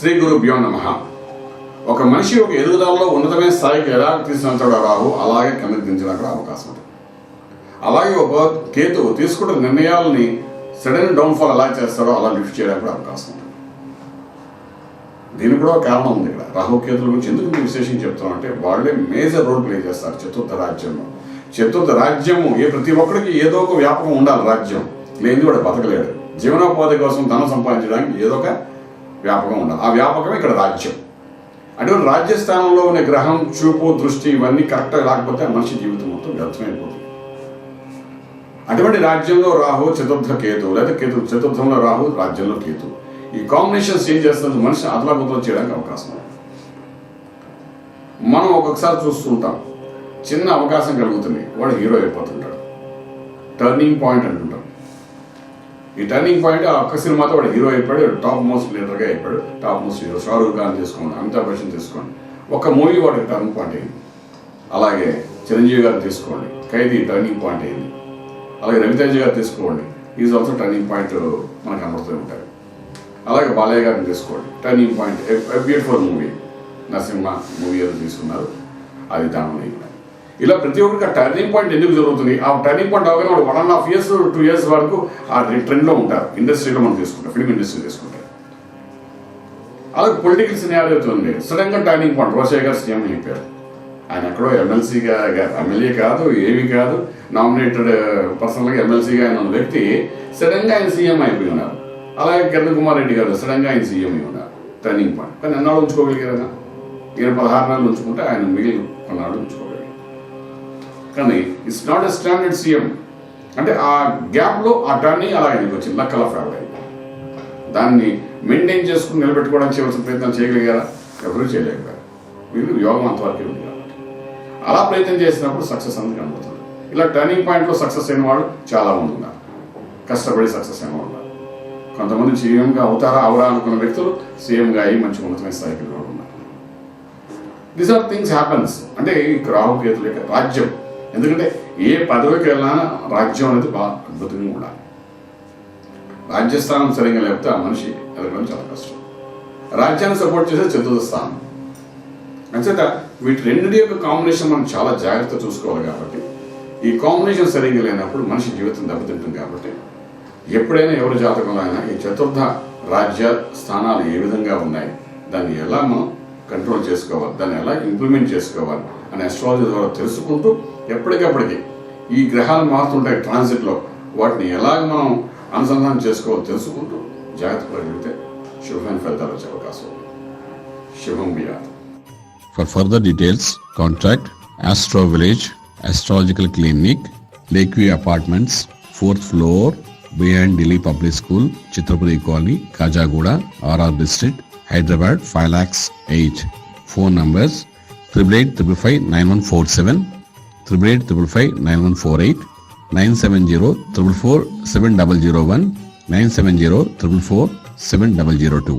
శ్రీ గురుభ్యో నమ. ఒక మనిషి ఒక ఎదుగుదలలో ఉన్నతమైన స్థాయికి ఎలా తీసుకుంటాడో రాహు అలాగే కిందకి దించడానికి కూడా అవకాశం ఉంది. అలాగే ఒక కేతు తీసుకున్న నిర్ణయాలని సడన్ డౌన్ఫాల్ ఎలా చేస్తాడో అలా లిఫ్ట్ చేయడానికి కూడా అవకాశం ఉంటుంది దీనికి కూడా కారణం ఉంది ఇక్కడ. రాహు కేతుల గురించి ఎందుకు విశేషం చెప్తున్నాం అంటే వాళ్ళే మేజర్ రోల్ ప్లే చేస్తారు చతుర్థ రాజ్యంలో. చతుర్థ రాజ్యము ఏ ప్రతి ఒక్కరికి ఏదో ఒక వ్యాపకం ఉండాలి రాజ్యం. లేనిది వాడు బతకలేడు. జీవనోపాధి కోసం ధనం సంపాదించడానికి ఏదో ఒక వ్యాపకం ఉండదు ఆ వ్యాపకం ఇక్కడ రాజ్యం. అటువంటి రాజ్యస్థానంలో ఉన్న గ్రహం చూపు దృష్టి ఇవన్నీ కరెక్ట్గా రాకపోతే మనిషి జీవితం మొత్తం వ్యర్థమైపోతుంది. అటువంటి రాజ్యంలో రాహు చతుర్థ కేతు లేదా కేతు చతుర్థంలో రాహు రాజ్యంలో కేతు. ఈ కాంబినేషన్స్ ఏం చేస్తుంది మనిషి అదలాబుదలు చేయడానికి అవకాశం ఉంది. మనం ఒక్కొక్కసారి చూస్తుంటాం చిన్న అవకాశం కలుగుతుంది. వాడు హీరో అయిపోతుంటాడు. టర్నింగ్ పాయింట్ అంటుంటాం. ఈ టర్నింగ్ పాయింట్ ఆ ఒక్క సినిమాతో వాడు హీరో అయిపోయాడు టాప్ మోస్ట్ లీడర్గా అయిపోయాడు top most hero Shahrukh Khan తీసుకోండి అమితాబ్ బచ్చన్ తీసుకోండి. ఒక మూవీ వాడికి టర్నింగ్ పాయింట్ అయింది. అలాగే చిరంజీవి గారు తీసుకోండి. ఖైదీ టర్నింగ్ పాయింట్ అయింది. అలాగే రవితేజ గారు తీసుకోండి. ఈజ్ ఆల్సో టర్నింగ్ పాయింట్ మనకు కనబడుతూ ఉంటాయి. అలాగే బాలయ్య గారిని తీసుకోండి. Turning point beautiful movie Narasimha movie ఏదో తీసుకున్నారు. అది దాని ఇలా ప్రతి ఒక్కరికి ఆ టర్నింగ్ పాయింట్ ఎందుకు జరుగుతుంది? ఆ టర్నింగ్ పాయింట్ అవగానే వాడు one and half years two years వరకు ఆ ట్రెండ్లో ఉంటారు. ఇండస్ట్రీలో మనం తీసుకుంటాం. ఫిల్మ్ ఇండస్ట్రీ తీసుకుంటాం. అలాగే పొలిటికల్ సినారియో ఉంది. సడన్గా టర్నింగ్ పాయింట్ రోషయ్య గారు సీఎం అయిపోయారు ఆయన ఎక్కడో ఎమ్మెల్సీగా ఎమ్మెల్యే కాదు ఏమీ కాదు. నామినేటెడ్ పర్సనల్గా ఎమ్మెల్సీగా ఆయన ఉన్న వ్యక్తి సడన్గా ఆయన సీఎం అయిపోయి ఉన్నారు. అలాగే కిరణ్ కుమార్ రెడ్డి గారు సడన్గా ఆయన సీఎం అయి ఉన్నారు. టర్నింగ్ పాయింట్ కానీ ఎన్నాళ్ళు ఉంచుకోగలిగారు ఈయన పదహారు నెలలు ఉంచుకుంటే ఆయన మిగిలిన కొన్నాళ్ళు ఉంచుకోగలిగారు కానీ it's not a standard CM అంటే ఆ గ్యాప్లో ఆ టర్నింగ్ అలా ఆయనకి వచ్చింది? లక్కల ఫేవర్ అయింది. దాన్ని మెయింటైన్ చేసుకుని నిలబెట్టుకోవడానికి చేయవలసిన ప్రయత్నం చేయగలిగారా? ఎవరూ చేయలేకపోయారు వీళ్ళు యోగం అంతవరకు ఉంది కాబట్టి. అలా ప్రయత్నం చేసినప్పుడు సక్సెస్ అనేది కనబడుతుంది. ఇలా టర్నింగ్ పాయింట్లో సక్సెస్ అయిన వాళ్ళు చాలా మంది ఉన్నారు. కష్టపడి సక్సెస్ అయిన వాళ్ళు కొంతమంది సీఎంగా అవుతారా అవరా అనుకున్న వ్యక్తులు సీఎంగా అయ్యి మంచి ఉన్నతమైన స్థాయికి ఉన్నారు దీస్ ఆర్ థింగ్స్ హ్యాపన్స్ అంటే ఈ రాహు యొక్క రాజ్యం ఎందుకంటే ఏ పదవికి వెళ్ళినా రాజ్యం అనేది బాగా అద్భుతంగా ఉండాలి. రాజ్యస్థానం సరిగ్గా లేకపోతే ఆ మనిషి ఎదగడం చాలా కష్టం. రాజ్యాన్ని సపోర్ట్ చేసే చతుర్థ స్థానం. అంచేత వీటి రెండింటి యొక్క కాంబినేషన్ మనం చాలా జాగ్రత్త చూసుకోవాలి కాబట్టి ఈ కాంబినేషన్ సరిగ్గా లేనప్పుడు మనిషి జీవితం దెబ్బతింటుంది కాబట్టి ఎప్పుడైనా ఎవరి జాతకంలో అయినా ఈ చతుర్థ రాజ్య స్థానాలు ఏ విధంగా ఉన్నాయి దాన్ని ఎలా మనం కంట్రోల్ చేసుకోవాలి దాన్ని ఎలా ఇంప్లిమెంట్ చేసుకోవాలి అనే అస్ట్రాలజీ ద్వారా తెలుసుకుంటూ ఎప్పటికప్పటికి ఈ గ్రహాలు మారుతుంటాయి ట్రాన్సిట్లో వాటిని ఎలాగ మనం అనుసంధానం చేసుకోవాలో తెలుసుకుంటూ జాగ్రత్త పడితే శుభమైన ఫలితాలు వచ్చే అవకాశం ఉంది శుభం బియాదు For further details, contact Astro Village Astrological Clinic, Lakeview Apartments, 4th floor, behind Delhi Public School, Chitrapuri Colony, Kajagoda, RR District, Hyderabad 5 lakhs 8. Phone numbers triple eight triple five nine one four seven triple eight triple five nine one four eight nine seven zero triple four seven double zero one nine seven zero triple four seven double zero two